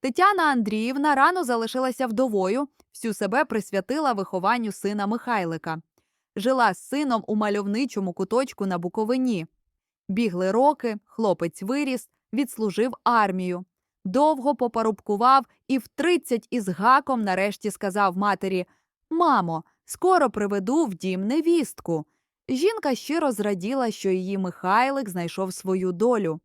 Тетяна Андріївна рано залишилася вдовою, всю себе присвятила вихованню сина Михайлика. Жила з сином у мальовничому куточку на Буковині. Бігли роки, хлопець виріс, відслужив армію. Довго попарубкував і в 30 із гаком нарешті сказав матері Мамо, скоро приведу в дім невістку. Жінка щиро зраділа, що її Михайлик знайшов свою долю.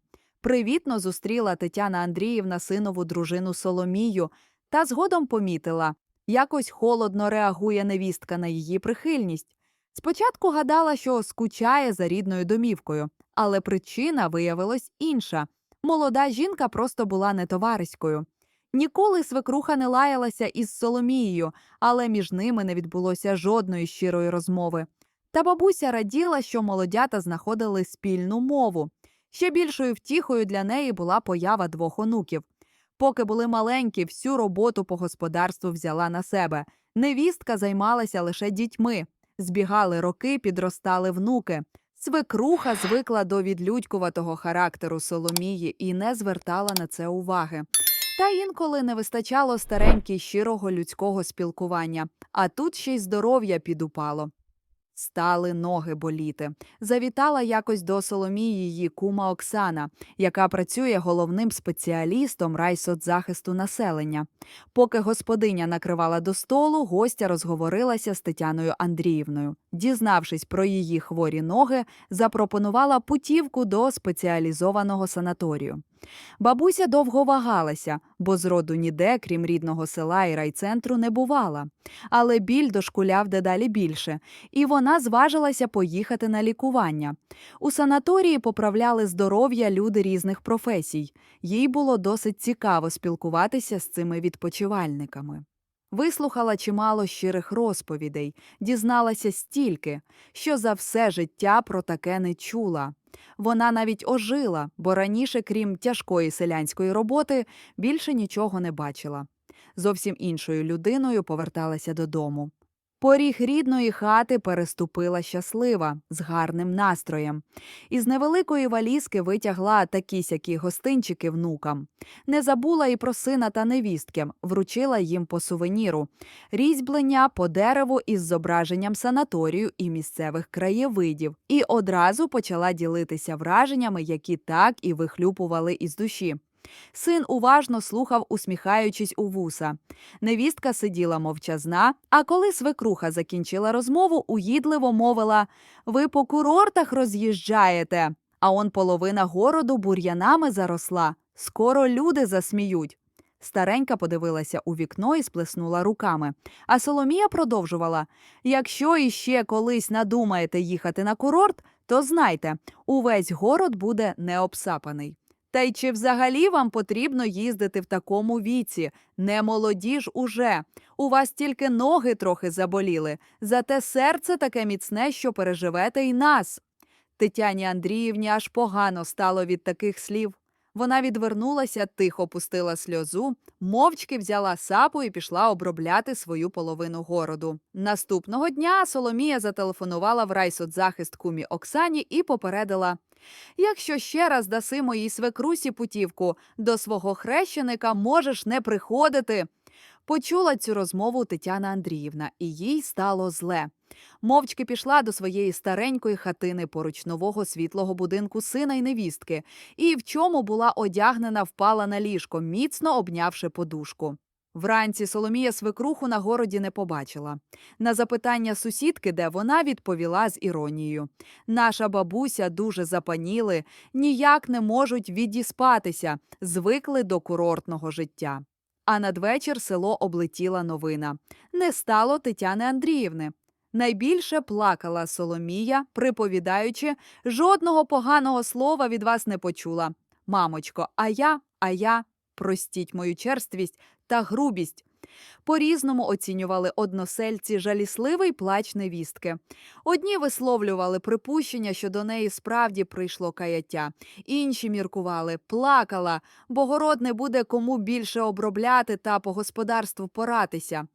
Привітно зустріла Тетяна Андріївна синову дружину Соломію та згодом помітила, якось холодно реагує невістка на її прихильність. Спочатку гадала, що скучає за рідною домівкою, але причина виявилась інша. Молода жінка просто була не товариською. Ніколи свекруха не лаялася із Соломією, але між ними не відбулося жодної щирої розмови. Та бабуся раділа, що молодята знаходили спільну мову. Ще більшою втіхою для неї була поява двох онуків. Поки були маленькі, всю роботу по господарству взяла на себе. Невістка займалася лише дітьми. Збігали роки, підростали внуки. Свекруха звикла до відлюдькуватого характеру Соломії і не звертала на це уваги. Та інколи не вистачало старенькій щирого людського спілкування, а тут ще й здоров'я підупало. Стали ноги боліти. Завітала якось до Соломії її кума Оксана, яка працює головним спеціалістом райсоцзахисту населення. Поки господиня накривала до столу, гостя розговорилася з Тетяною Андріївною. Дізнавшись про її хворі ноги, запропонувала путівку до спеціалізованого санаторію. Бабуся довго вагалася, бо зроду ніде, крім рідного села і райцентру, не бувала. Але біль дошкуляв дедалі більше, і вона зважилася поїхати на лікування. У санаторії поправляли здоров'я люди різних професій. Їй було досить цікаво спілкуватися з цими відпочивальниками. Вислухала чимало щирих розповідей, дізналася стільки, що за все життя про таке не чула. Вона навіть ожила, бо раніше, крім тяжкої селянської роботи, більше нічого не бачила. Зовсім іншою людиною поверталася додому. Поріг рідної хати переступила щаслива, з гарним настроєм. Із невеликої валізки витягла такі сякі гостинчики внукам. Не забула і про сина та невістки, вручила їм по сувеніру різьблення по дереву із зображенням санаторію і місцевих краєвидів, і одразу почала ділитися враженнями, які так і вихлюпували із душі. Син уважно слухав, усміхаючись у вуса. Невістка сиділа мовчазна, а коли свекруха закінчила розмову, уїдливо мовила Ви по курортах роз'їжджаєте, а он половина городу бур'янами заросла. Скоро люди засміють. Старенька подивилася у вікно і сплеснула руками. А Соломія продовжувала Якщо іще колись надумаєте їхати на курорт, то знайте, увесь город буде необсапаний. Та й чи взагалі вам потрібно їздити в такому віці? Не молоді ж уже. У вас тільки ноги трохи заболіли, зате серце таке міцне, що переживете й нас. Тетяні Андріївні аж погано стало від таких слів. Вона відвернулася, тихо пустила сльозу, мовчки взяла сапу і пішла обробляти свою половину городу. Наступного дня Соломія зателефонувала в райсоцзахист кумі Оксані і попередила Якщо ще раз даси моїй свекрусі путівку до свого хрещеника, можеш не приходити. Почула цю розмову Тетяна Андріївна, і їй стало зле. Мовчки пішла до своєї старенької хатини поруч нового світлого будинку сина й невістки, і в чому була одягнена, впала на ліжко, міцно обнявши подушку. Вранці Соломія свекруху на городі не побачила. На запитання сусідки, де вона відповіла з іронією: Наша бабуся дуже запаніли, ніяк не можуть відіспатися, звикли до курортного життя. А надвечір село облетіла новина. Не стало Тетяни Андріївни. Найбільше плакала Соломія, приповідаючи, жодного поганого слова від вас не почула. Мамочко, а я, а я, простіть мою черствість та грубість. По-різному оцінювали односельці жалісливий плач невістки. Одні висловлювали припущення, що до неї справді прийшло каяття, інші міркували, плакала, бо не буде кому більше обробляти та по господарству поратися.